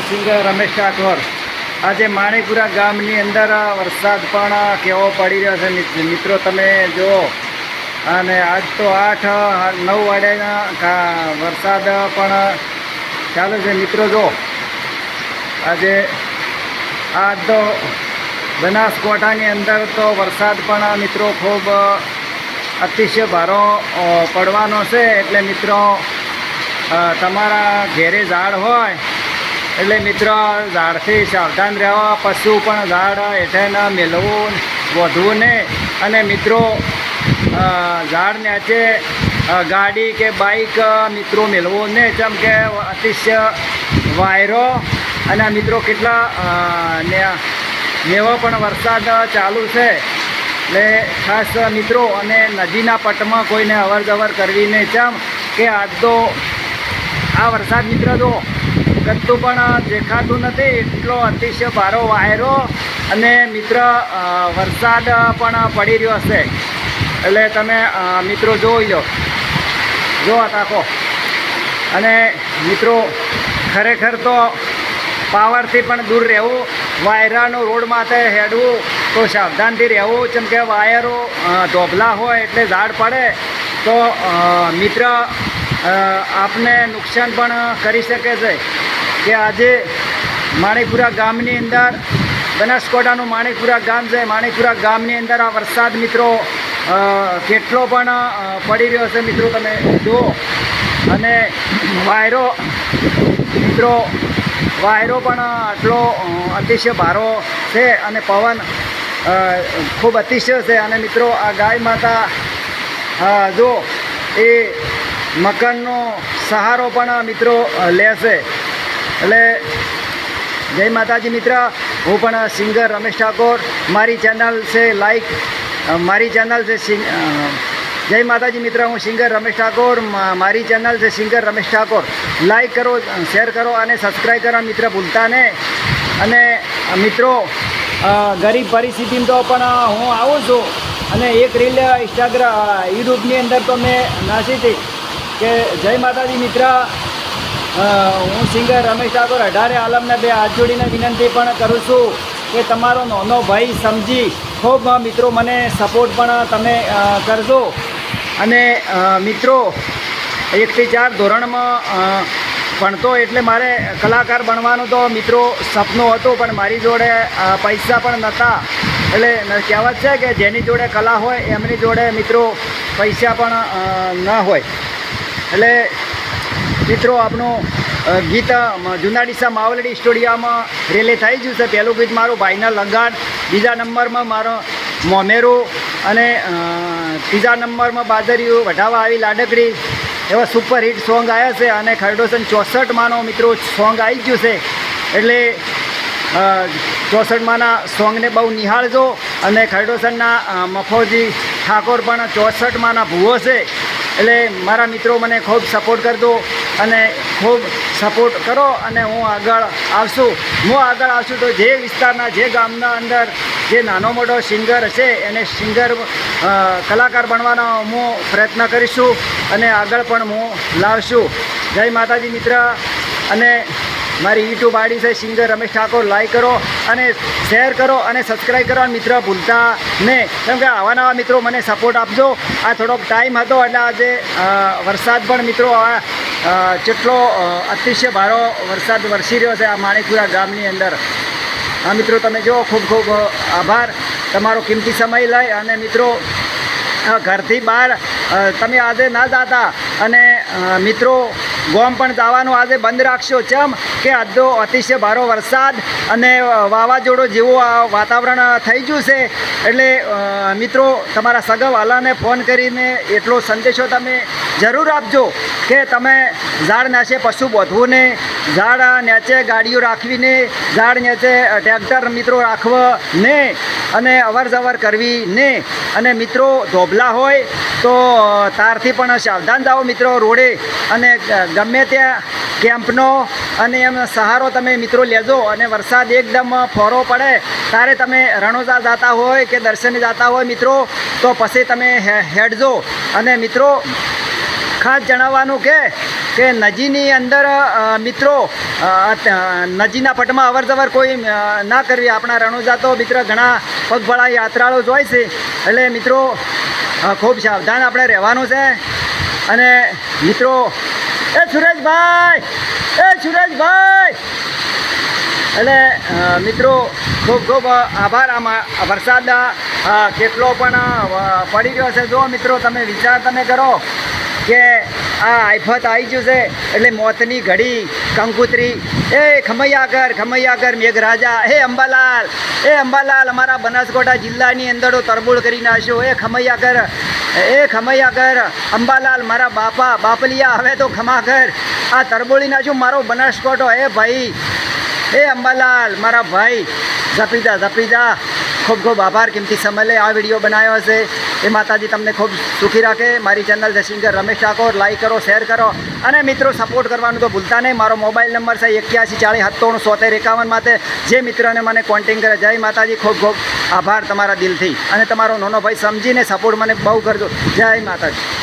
હું સિંગર રમેશ ઠાકોર. આજે માણીપુરા ગામની અંદર વરસાદ પણ કેવો પડી રહ્યો છે મિત્રો તમે જુઓ. અને આજ તો આઠ, નવ વાડેના વરસાદ પણ ચાલુ છે. મિત્રો જો આજે આજ તો બનાસકોઠાની અંદર તો વરસાદ પણ મિત્રો ખૂબ અતિશય ભારો પડવાનો છે. એટલે મિત્રો તમારા ઘેરે ઝાડ હોય એટલે મિત્રો, ઝાડથી સાવધાન રહેવા, પશુ પણ ઝાડ હેઠે ન મેળવવું વધવું ને અને મિત્રો ઝાડ નીચે ગાડી કે બાઈક મિત્રો મેળવવું ને જેમ કે અતિશય વાયરો. અને મિત્રો, કેટલા નેવો પણ વરસાદ ચાલુ છે. એટલે ખાસ મિત્રો, અને નદીના પટમાં કોઈને અવર જવર કરવી નહીં. ચમ કે આજ તો આ વરસાદ મિત્ર જો ગતું પણ દેખાતું નથી. એટલો અતિશય ભારો વાયરો અને મિત્ર વરસાદ પણ પડી રહ્યો હશે. એટલે તમે મિત્રો જોઈ લો. જો તાકો અને મિત્રો, ખરેખર તો પાવરથી પણ દૂર રહેવું, વાયરાનો રોડ માથે હેડવું તો સાવધાનથી રહેવું. જેમ કે વાયરો ધોબલા હોય એટલે ઝાડ પડે, તો મિત્ર આપને નુકસાન પણ કરી શકે છે કે આજે માણેકપુરા ગામની અંદર બનાસકોટાનું માણેકપુરા ગામ છે. માણેકપુરા ગામની અંદર આ વરસાદ મિત્રો કેટલો પણ પડી રહ્યો છે મિત્રો તમે જુઓ. અને વાયરો, મિત્રો, વાયરો પણ આટલો અતિશય ભારો છે અને પવન ખૂબ અતિશય છે. અને મિત્રો, આ ગાય માતા જો એ મકાનનો સહારો પણ મિત્રો લેશે. એટલે જય માતાજી મિત્ર, હું પણ સિંગર રમેશ ઠાકોર. મારી ચેનલ છે લાઈક મારી ચેનલ છે જય માતાજી મિત્ર, હું સિંગર રમેશ ઠાકોર. મારી ચેનલ છે સિંગર રમેશ ઠાકોર. લાઈક કરો શેર કરો અને સબસ્ક્રાઈબ કરવા મિત્ર ભૂલતા ને. અને મિત્રો ગરીબ પરિસ્થિતિમાં તો પણ હું આવું છું. અને એક રીલ ઇન્સ્ટાગ્રામ યુટ્યુબની અંદર તો મેં નાસી હતી. કે જય માતાજી મિત્ર. હું સિંગર રમેશ ઠાકોર અઢારે આલમને બે હાથ જોડીને વિનંતી પણ કરું છું કે તમારો નાનો ભાઈ સમજી ખૂબ મિત્રો મને સપોર્ટ પણ તમે કરજો. અને મિત્રો એકથી ચાર ધોરણમાં ભણતો એટલે મારે કલાકાર બનવાનું તો મિત્રો સપનું હતું પણ મારી જોડે પૈસા પણ નહોતા એટલે કહેવત છે કે જેની જોડે કલા હોય એમની જોડે મિત્રો પૈસા પણ ન હોય. એટલે મિત્રો આપણું ગીત જુનાડીસા જૂના ડીસા માવલડી સ્ટુડિયામાં રેલે થઈ ગયું છે. પહેલું ગીત મારું ભાઈના લગાડ, બીજા નંબરમાં મારો મોમેરો અને ત્રીજા નંબરમાં બાદરિયું વઢાવા આવી લાડકડી. એવા સુપર હિટ સોંગ આવ્યા છે અને ખરડોસન ચોસઠમાંનો મિત્રો સોંગ આવી ગયું છે. એટલે ચોસઠમાંના સોંગને બહુ નિહાળજો અને ખરડોસનના મફોજી ઠાકોર પણ ચોસઠમાંના ભૂવો છે. એટલે મારા મિત્રો મને ખૂબ સપોર્ટ કરજો અને ખૂબ સપોર્ટ કરો અને હું આગળ આવશું. હું આગળ આવશું તો જે વિસ્તારના, જે ગામના અંદર જે નાનો મોટો સિંગર હશે, એને સિંગર કલાકાર બનવાનો હું પ્રયત્ન કરીશું અને આગળ પણ હું લાવશું. જય માતાજી મિત્ર અને મારી યુટ્યુબ આઈડી છે સિંગર રમેશ ઠાકોર. લાઈક કરો અને શેર કરો અને સબસ્ક્રાઈબ કરવા મિત્ર ભૂલતા નહીં. કેમ કે આવા નવા મિત્રો મને સપોર્ટ આપજો. આ થોડોક ટાઈમ હતો એટલે આજે વરસાદ પણ મિત્રો આ જેટલો અતિશય ભારો વરસાદ વરસી રહ્યો છે આ માણેકપુરા ગામની અંદર. હા મિત્રો, તમે જો ખૂબ ખૂબ આભાર. તમારો કિંમતી સમય લઈ અને મિત્રો ઘરથી બહાર તમે આજે ના જાતા. અને મિત્રો ગોમ પણ જવાનું આજે બંધ રાખશો. ચમ કે આજ અતિશય ભારો વરસાદ અને વાવાઝોડું જેવું આ વાતાવરણ થઈ ગયું છે. એટલે મિત્રો, તમારા સગાવાલાને ફોન કરીને એટલો સંદેશો તમે જરૂર આપજો કે તમે ઝાડ નાશે પશુ બોધવું ને ઝાડ નેચે ગાડીઓ રાખવીને ઝાડ નેચે ટ્રેક્ટર મિત્રો રાખવા ને અને અવર જવર કરવી ને અને મિત્રો ધોબલા હોય તો તારથી પણ સાવધાન જાઓ મિત્રો રોડે. અને ગમે ત્યાં કેમ્પનો અને એમ સહારો તમે મિત્રો લેજો અને વરસાદ એકદમ ફોરો પડે. ત્યારે તમે રણોજા જતા હોય કે દર્શને જતા હોય મિત્રો, તો પછી તમે હેડજો. અને મિત્રો ખાસ જણાવવાનું કે નજીની અંદર મિત્રો નજીના પટમાં અવર જવર કોઈ ના કરવી. આપણા રણોજા તો મિત્ર ઘણા પગભળા યાત્રાળુ જ હોય છે. એટલે મિત્રો ખૂબ સાવધાન આપણે રહેવાનું છે. અને મિત્રો, એ સુરેશભાઈ એ સુરેશભાઈ! એટલે મિત્રો, ખૂબ ખૂબ આભાર. આમાં વરસાદ કેટલો પણ પડી રહ્યો છે. જો મિત્રો, તમે વિચાર તમે કરો કે આ આફત આવી ગયું છે, એટલે મોતની ઘડી, કંકુતરી. એ ખમૈયાગર ખમૈયાગર મેઘરાજા. હે અંબાલાલ, એ અંબાલાલ, અમારા બનાસકોટા જિલ્લાની અંદર તરબોળ કરી નાખ્યો. એ ખમૈયાગર એ ખમૈયાગર, અંબાલાલ, મારા બાપા, બાપલિયા, હવે તો ખમાગર. આ તરબોળી નાખ્યું. મારો બનાસકોટો હે ભાઈ એ અંબાલાલ, મારા ભાઈ. ઝપીજા ઝપીજા ખૂબ ખૂબ આભાર. કિંમતી સમયે આ વીડિયો બનાવ્યો હશે એ માતાજી તમને ખૂબ સુખી રાખે. મારી channel the singer Ramesh Thakor. Like કરો શેર કરો. અને મિત્રો સપોર્ટ કરવાનું તો ભૂલતા નહીં. મારો મોબાઈલ નંબર છે એક્યાસી ચાળીસ સત્તાણું સોતેર એકાવન માટે. જે મિત્રોને મને કોન્ટેક્ટ કરે, જય માતાજી. ખૂબ ખૂબ આભાર તમારા દિલથી. અને તમારો નાનો ભાઈ સમજીને સપોર્ટ મને બહુ કરજો. જય માતાજી.